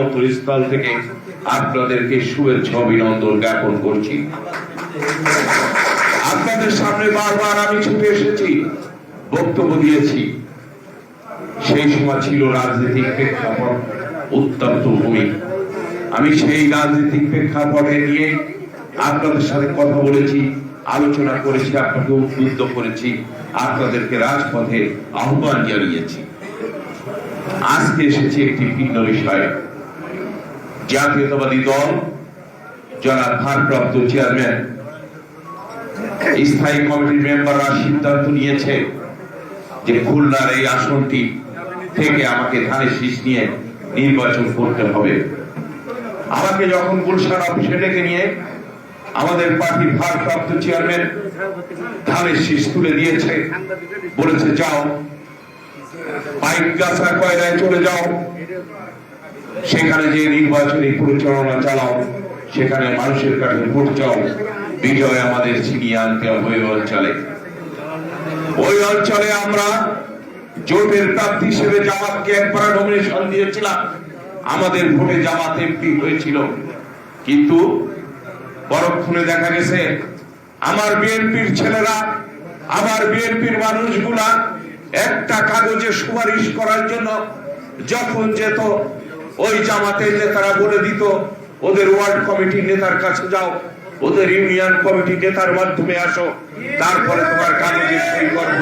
অন্তরস্থল থেকে আপনাদেরকে শুভেচ্ছা, অভিনন্দন জ্ঞাপন করছি। আপনাদের সামনে বারবার আমি ছুটে এসেছি, বক্তব্য দিয়েছি। সেই সময় ছিল রাজনৈতিক প্রেক্ষাপট উত্তপ্ত ভূমি আমি সেই রাজনৈতিক প্রেক্ষাপটে নিয়ে আপনাদের সাথে কথা বলেছি, আলোচনা করেছি, আপনাকে উদ্বুদ্ধ করেছি, আপনাদেরকে রাজপথে আহ্বান জানিয়েছি। আজকে এসেছে একটি ভিন্ন বিষয়। জাতীয়তাবাদী দল যারা ভারপ্রাপ্ত চেয়ারম্যান, স্থায়ী কমিটির মেম্বাররা সিদ্ধান্ত নিয়েছে যে খুলনার এই আসনটি থেকে আমাকে ধানের শীষ নিয়ে নির্বাচন করতে হবে। আমাকে যখন গুলশান অফিসে ডেকে নিয়ে আমাদের পার্টির ভারপ্রাপ্ত চেয়ারম্যান ধানের শীষ তুলে দিয়েছে, বলেছে, যাও পাইপ গাছা কয়রায় চলে যাও। সেখানে যে নির্বাচনী পরিচালনা চালাও, সেখানে মানুষের কাছে ভোট চাও। বিজয় আমাদের ছিনিয়ে আনতে হবে ওই অঞ্চলে। ওই অঞ্চলে আমরা জোটের প্রার্থী হিসেবে জামাতকে একবার নমিনেশন দিয়েছিলাম। আমাদের ভোটে জামাত এমপি হয়েছিল। কিন্তু পরক্ষণে দেখা গেছে, আমার বিএনপির ছেলেরা, আমার বিএনপির মানুষগুলা একটা কাগজে সুপারিশ করার জন্য যখন যেত, ওই জামাতের নেতারা বলে দিত, ওদের ওয়ার্ড কমিটির নেতার কাছে যাও, ওদের ইউনিয়ন কমিটি নেতার মাধ্যমে আসো, তারপরে তোমার কাগজে সই করব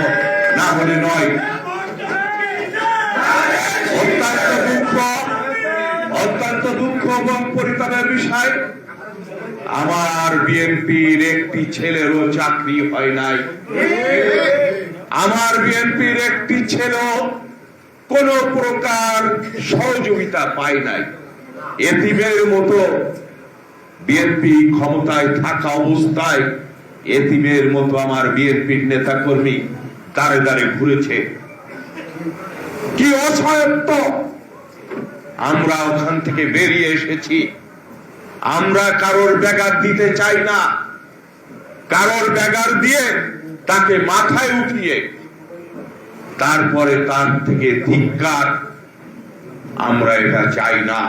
না হলে নয়। অত্যন্ত দুঃখ অত্যন্ত দুঃখ এবং পরিতাপের বিষয়। আমার বিএনপির একটি ছেলেরও চাকরি হয় নাই। আমার বিএনপির একটি ছেলেও কোন প্রকার সহযোগিতা পায় নাই। এতিমের মতো বিএনপি ক্ষমতায় থাকা অবস্থায় এতিমের মতো আমার বিএনপির নেতা কর্মী তারে দাঁড়ে ঘুরেছে। কি অসহায়ত্ব! আমরা ওখান থেকে বেরিয়ে এসেছি। আমরা কারোর ব্যাগার দিতে চাই না। কারোর ব্যাগার দিয়ে তাকে মাথায় উঠিয়ে তারপরে তার থেকে ধিক্কার, আমরা এটা চাই না।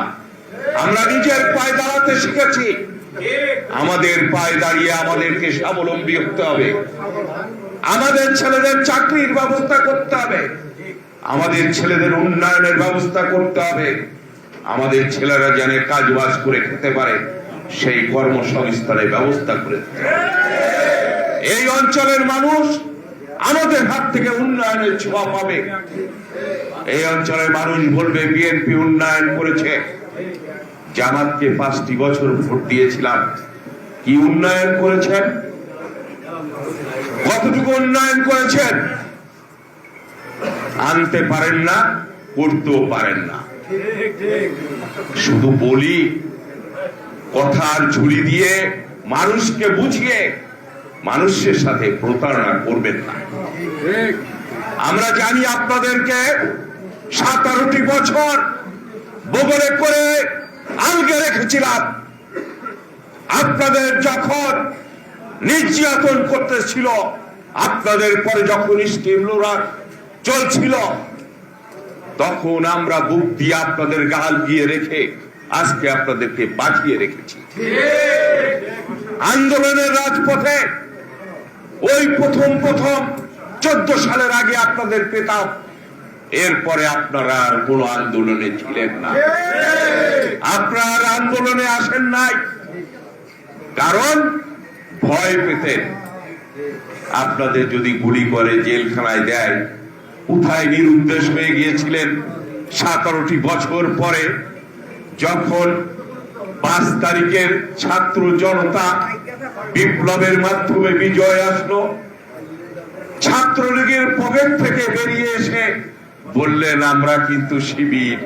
আমরা নিজের পায়ে দাঁড়াতে শিখেছি। আমাদের পায়ে দাঁড়িয়ে আমাদেরকে স্বাবলম্বী হতে হবে। আমাদের ছেলেদের চাকরির ব্যবস্থা করতে হবে। আমাদের ছেলেদের উন্নয়নের ব্যবস্থা করতে হবে। আমাদের ছেলেরা যেন কাজ বাজ করে খেতে পারে, সেই কর্মসংস্থানের ব্যবস্থা করে দিতে হবে। এই অঞ্চলের মানুষ আমাদের হাত থেকে উন্নয়নের ছোঁয়া পাবে। এই অঞ্চলের মানুষ বলবে, বিএনপি উন্নয়ন করেছে। জামাতকে পাঁচটি বছর ভোট দিয়েছিলাম। কি উন্নয়ন করেছেন? কতটুকু উন্নয়ন করেছেন? আনতে পারেন না, করতেও পারেন না। শুধু বলি, কথার ঝুলি দিয়ে মানুষকে বুঝিয়ে মানুষের সাথে প্রতারণা করবেন না। আমরা জানি আপনাদেরকে সাতারোটি বছর বগলে করে আলগে রেখেছিলাম। আপনাদের যখন নির্যাতন করতেছিল, আপনাদের পরে যখন স্টিম লোরার চলছিল, তখন আমরা বুক দিয়ে আপনাদের গাল দিয়ে রেখে আজকে আপনাদেরকে বাঁচিয়ে রেখেছি। আন্দোলনের রাজপথে ওই প্রথম প্রথম চোদ্দ সালের আগে আপনাদের পেতাম এরপরে আপনারা আর কোন আন্দোলনে ছিলেন না। আপনারা আন্দোলনে আসেন নাই। কারণ ভয় পেতেন। আপনাদের যদি গুলি করে জেলখানায় দেয়, কোথায় নিরুদ্দেশ হয়ে গিয়েছিলেন? সতেরোটি বছর পরে যখন পাঁচ তারিখের ছাত্র জনতা বিপ্লবের মাধ্যমে বিজয় আসলো। ছাত্রলীগের পকেট থেকে বেরিয়ে এসে বললেন, আমরা কিন্তু শিবির।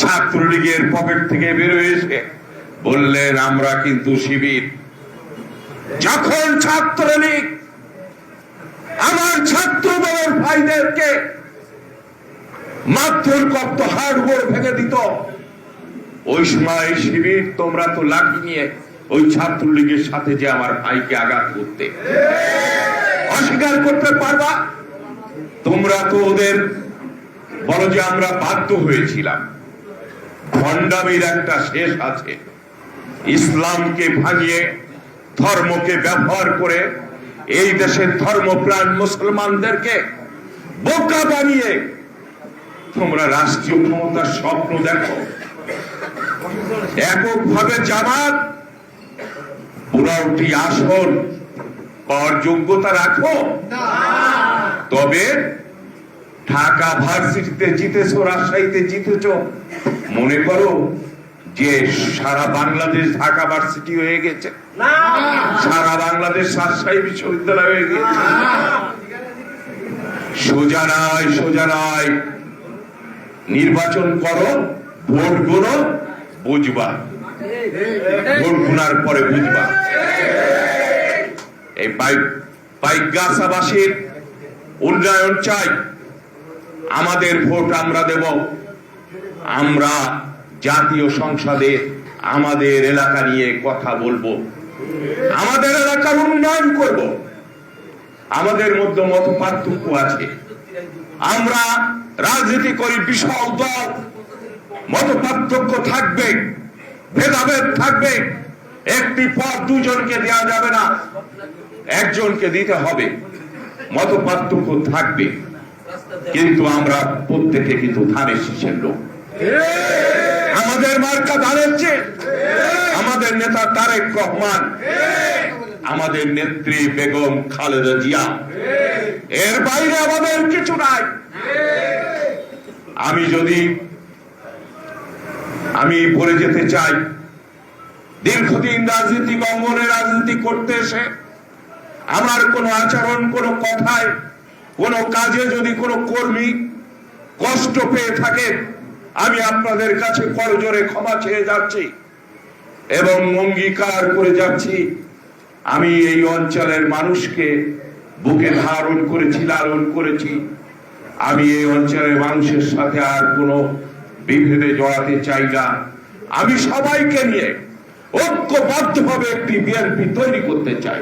ছাত্রলীগের পকেট থেকে বেরোয় এসে বললেন, আমরা কিন্তু শিবির। যখন ছাত্রলীগ আমার ছাত্র দলের ভাইদেরকে মারধর করত হাড়গোড় ভেঙে দিত, ওই সময় শিবির তোমরা তো লাঠি নিয়ে ওই ছাত্রলীগের সাথে যে আমার ভাইকে আঘাত করতে। অস্বীকার করতে পারবা? তোমরা তো ওদের বলো যে আমরা বাধ্য হয়েছিলাম। ভণ্ডামির একটা শেষ আছে। ইসলামকে ভাঙিয়ে, ধর্মকে ব্যবহার করে এই দেশের ধর্মপ্রাণ মুসলমানদেরকে বোকা বানিয়ে তোমরা রাষ্ট্রীয় ক্ষমতার স্বপ্ন দেখো। এককভাবে জামাত পুরাউটি আসন পাওয়ার যোগ্যতা রাখো। তবে ঢাকা ভার্সিটিতে জিতেছো রাজশাহীতে জিতেছ। মনে করো যে সারা বাংলাদেশ ঢাকা ভার্সিটি হয়ে গেছে। সারা বাংলাদেশ রাজশাহী বিশ্ববিদ্যালয় হয়ে গেছে। সোজা নয় সোজা নয়। নির্বাচন করো ভোটগুলো বুঝবা। গুনার পরে বুঝবা। এই বাইগাছাবাসীর উন্নয়ন চাই। আমাদের ভোট আমরা দেব। আমরা জাতীয় সংসদে আমাদের এলাকা নিয়ে কথা বলব। আমাদের এলাকার উন্নয়ন করব। আমাদের মধ্যে মত পার্থক্য আছে। আমরা রাজনীতি করি, বিশাল দল। মত পার্থক্য থাকবে। ভেদাভেদ থাকবে, একটি পদ দুজনকে দেওয়া যাবে না, একজনকে দিতে হবে। মত পার্থক্য থাকবে, কিন্তু আমরা প্রত্যেকে কিন্তু ধানের শীষের লোক। আমাদের মার্কা ধানের চেয়ে, আমাদের নেতা তারেক রহমান, আমাদের নেত্রী বেগম খালেদা জিয়া। এর বাইরে আমাদের কিছু নাই। আমি যদি আমি বলে যেতে চাই। দীর্ঘদিন রাজনীতি অঙ্গনে রাজনীতি করতে এসে আমার কোনো আচরণ, কোনো কথায়, কোনো কাজে যদি কোনো কর্মী কষ্ট পেয়ে থাকে, আমি আপনাদের কাছে করজোরে ক্ষমা চেয়ে যাচ্ছি এবং অঙ্গীকার করে যাচ্ছি। আমি এই অঞ্চলের মানুষকে বুকে ধারণ করেছি, লালন করেছি। আমি এই অঞ্চলের মানুষের সাথে আর কোনো বিভেদে জড়াতে চাই না। আমি সবাইকে নিয়ে ঐক্যবদ্ধভাবে একটি বিএনপি তৈরি করতে চাই।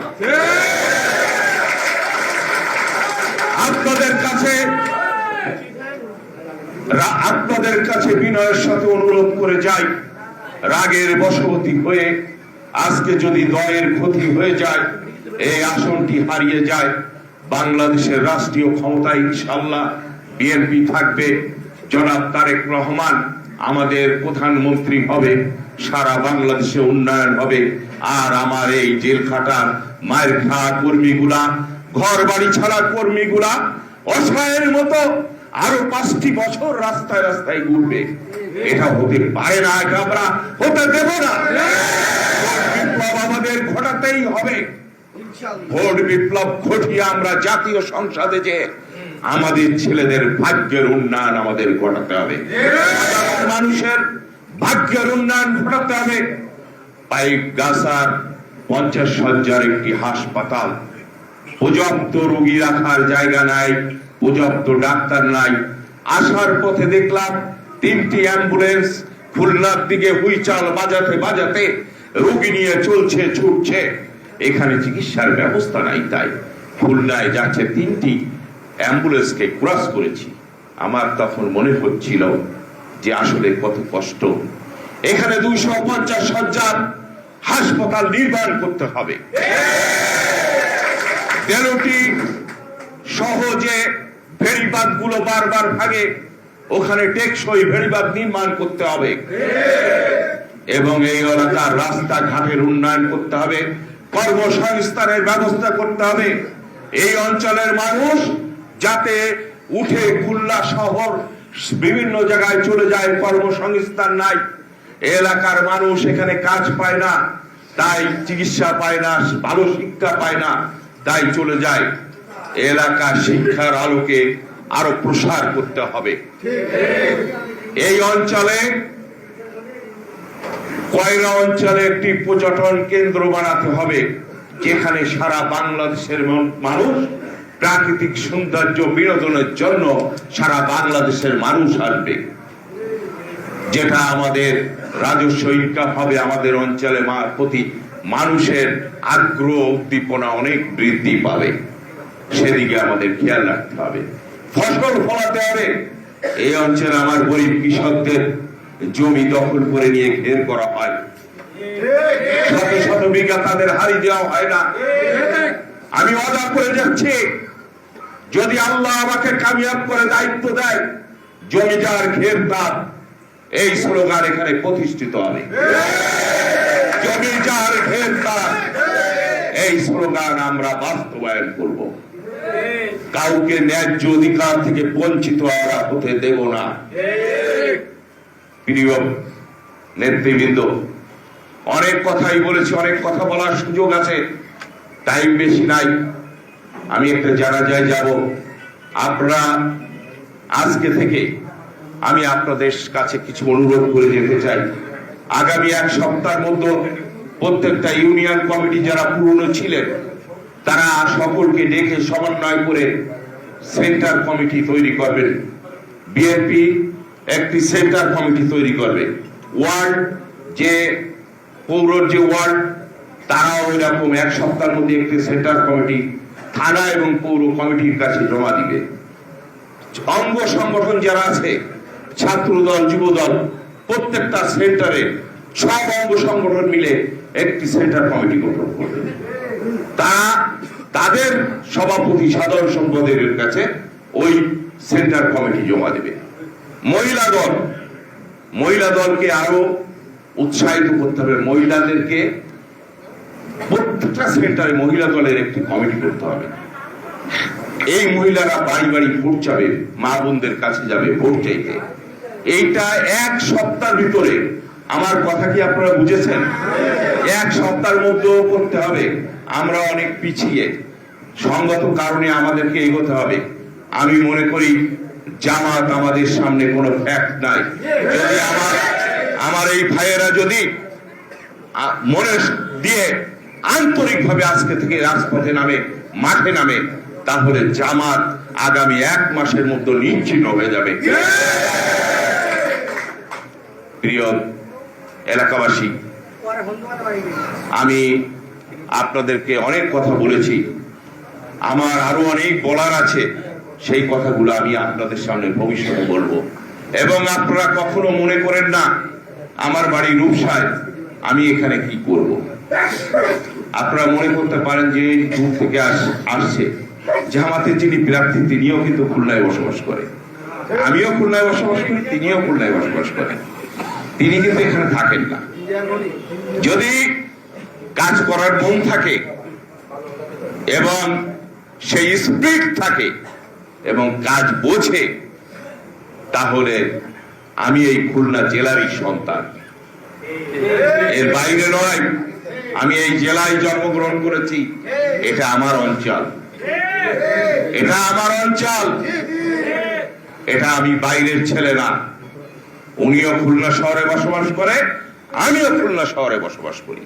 আপনাদের কাছে আপনাদের কাছে বিনয়ের সাথে অনুরোধ করে যাই। রাগের বশবতী হয়ে আজকে যদি দয়ের ক্ষতি হয়ে যায়, এই আসনটি হারিয়ে যায়, বাংলাদেশের রাষ্ট্রীয় ক্ষমতায় ইনশাল্লাহ বিএনপি থাকবে। জনাব তারেক রহমান আমাদের প্রধানমন্ত্রী হবে সারা বাংলাদেশে উন্নয়ন হবে আর আমার এই জেল খাটার মায়ের খাওয়া কর্মীগুলা ঘর বাড়ি ছাড়া কর্মীগুলা অসহায়ের মতো আরও পাঁচটি বছর রাস্তায় রাস্তায় ঘুরবে। এটা হতে পারে না এটা আমরা হতে দেব না। বিপ্লব আমাদের ঘটাতেই হবে। ভোট বিপ্লব ঘটিয়ে আমরা জাতীয় সংসদে যে আমাদের ছেলেদের ভাগ্যের উন্নয়ন আমাদের ঘটাতে হবে। মানুষের ভাগ্যের উন্নয়ন ঘটাতে হবে। পাইপ গাছার পঞ্চাশ সজ্জার একটি হাসপাতাল, পর্যাপ্ত রোগী রাখার জায়গা নাই, পর্যাপ্ত ডাক্তার নাই। আসার পথে দেখলাম তিনটি অ্যাম্বুলেন্স খুলনার দিকে হুইচাল বাজাতে বাজাতে রোগী নিয়ে চলছে, ছুটছে। এখানে চিকিৎসার ব্যবস্থা নাই তাই খুলনায় যাচ্ছে তিনটি অ্যাম্বুলেন্সকে ক্রস করেছি। আমার তখন মনে হচ্ছিল যে আসলে কত কষ্ট। এখানে দুইশো পঞ্চাশ সজ্জার হাসপাতাল নির্মাণ করতে হবে। তেরোটি সহজে ভেড়িবাদগুলো বারবার ভাগে ওখানে টেকসই ভেড়িবাদ নির্মাণ করতে হবে। এবং এই এলাকার রাস্তাঘাটের উন্নয়ন করতে হবে, কর্মসংস্থানের ব্যবস্থা করতে হবে। এই অঞ্চলের মানুষ যাতে উঠে খুলনা শহর বিভিন্ন জায়গায় চলে যায়, কর্মসংস্থান নাই। এলাকার মানুষ এখানে কাজ পায় না, তাই চিকিৎসা পায় না, ভালো শিক্ষা পায় না, তাই চলে যায়। এলাকার শিক্ষার আলোকে আরও প্রসার করতে হবে। এই অঞ্চলে কয়রা অঞ্চলে একটি পর্যটন কেন্দ্র বানাতে হবে, যেখানে সারা বাংলাদেশের মানুষ প্রাকৃতিক সৌন্দর্য বিনোদনের জন্য সারা বাংলাদেশের মানুষ আসবে। যেটা আমাদের রাজস্ব ইনকাম হবে, আমাদের অঞ্চলে প্রতি মানুষের আগ্রহ, উদ্দীপনা অনেক বৃদ্ধি পাবে। সেদিকে আমাদের খেয়াল রাখতে হবে। ফসল ফলাতে হবে। এই অঞ্চলে আমার গরিব কৃষকদের জমি দখল করে নিয়ে ঘের করা হয়। শত শত বিঘা তাদের হারি দেওয়া হয় না। আমি অদা করে যাচ্ছি। যদি আল্লাহ আমাকে কামিয়াব করে দায়িত্ব দেয়, জমিদার ঘের তার এই স্লোগান এখানে প্রতিষ্ঠিত হবে। জমিদার ঘের তার এই স্লোগান আমরা বাস্তবায়ন করব। কাউকে ন্যায্য অধিকার থেকে বঞ্চিত আমরা হতে দেব না। প্রিয় নেতৃবৃন্দ, অনেক কথাই বলেছি, অনেক কথা বলার সুযোগ আছে। টাইম বেশি নাই। আমি একটা জানাজায় যাব। আপনারা আজকে থেকে আমি আপনাদের কাছে কিছু অনুরোধ করে যেতে চাই। আগামী এক সপ্তাহের মধ্যে প্রত্যেকটা ইউনিয়ন কমিটি যারা পুরনো ছিলেন, তারা সকলকে ডেকে সমন্বয় করে সেন্টার কমিটি তৈরি করবেন। বিএনপি একটি সেন্টার কমিটি তৈরি করবে। ওয়ার্ড যে পৌরর যে ওয়ার্ড, তারাও এরকম এক সপ্তাহের মধ্যে একটি সেন্টার কমিটি থানা এবং পৌর কমিটির কাছে জমা দিবে। অঙ্গ সংগঠন যারা আছে ছাত্র দল যুব দল প্রত্যেকটা সেন্টারে সব অঙ্গ সংগঠন মিলে একটি সেন্টার কমিটি গঠন করবে। তা তাদের সভাপতি সাধারণ সম্পাদকের কাছে ওই সেন্টার কমিটি জমা দেবে। মহিলা দল, মহিলা দলকে আরও উৎসাহিত করতে হবে। মহিলাদেরকে প্রত্যেকটা সেন্টারে মহিলা দলের একটি কমিটি করতে হবে। এই মহিলারা বাড়ি বাড়ি ভোট যাবে মা বোনদের কাছে যাবে ভোট চাইতে। এইটা এক সপ্তাহের ভিতরে। আমার কথা কি আপনারা বুঝেছেন? এক সপ্তাহের মধ্যেও করতে হবে। আমরা অনেক পিছিয়ে। সঙ্গত কারণে আমাদেরকে এগোতে হবে। আমি মনে করি, জামাত আমাদের সামনে কোনো ফ্যাক্ট নাই। যদি আমার আমার এই ভাইয়েরা যদি মনে দিয়ে আন্তরিকভাবে আজকে থেকে রাজপথে নামে, মাঠে নামে, তাহলে জামাত আগামী এক মাসের মধ্যে নিশ্চিন্ন হয়ে যাবে। প্রিয় এলাকাবাসী, আমি আপনাদেরকে অনেক কথা বলেছি। আমার আরও অনেক বলার আছে। সেই কথাগুলো আমি আপনাদের সামনে ভবিষ্যতে বলব। এবং আপনারা কখনো মনে করেন না, আমার বাড়ি রূপসায়। আমি এখানে কি করব। আপনারা মনে করতে পারেন যে দূর থেকে আস- আসছে। জামাতের যিনি প্রার্থী, তিনিও কিন্তু খুলনায় বসবাস করে। আমিও খুলনায় বসবাস করি, তিনিও খুলনায় বসবাস করেন। তিনি কিন্তু এখানে থাকেন না। যদি কাজ করার মন থাকে এবং সেই স্পিড থাকে এবং কাজ বোঝে, তাহলে আমি এই খুলনা জেলারই সন্তান। এর বাইরে নয়। আমি এই জেলায় জন্মগ্রহণ করেছি। এটা আমার অঞ্চল। এটা আমার অঞ্চল। এটা আমি বাইরের ছেলে না। উনিও খুলনা শহরে বসবাস করে, আমিও খুলনা শহরে বসবাস করি।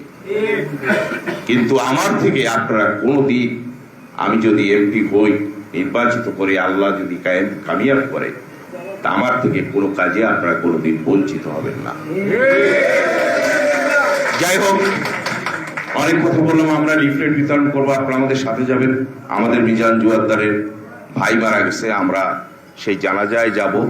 কিন্তু আমার থেকে আপনারা কোনোদিন আমি যদি এমপি হই, নির্বাচিত করে আল্লাহ যদি কায়েম- কামিয়াব করে, তা আমার থেকে কোনো কাজে আপনারা কোনোদিন বঞ্চিত হবেন না। যাই হোক, অনেক কথা বললাম, আমরা লিফলেট বিতরণ করব আপনারা আমাদের সাথে যাবেন। আমাদের মিজান জুয়াদ্দারের ভাই মারা গেছে, আমরা সেই জানাজায় যাব।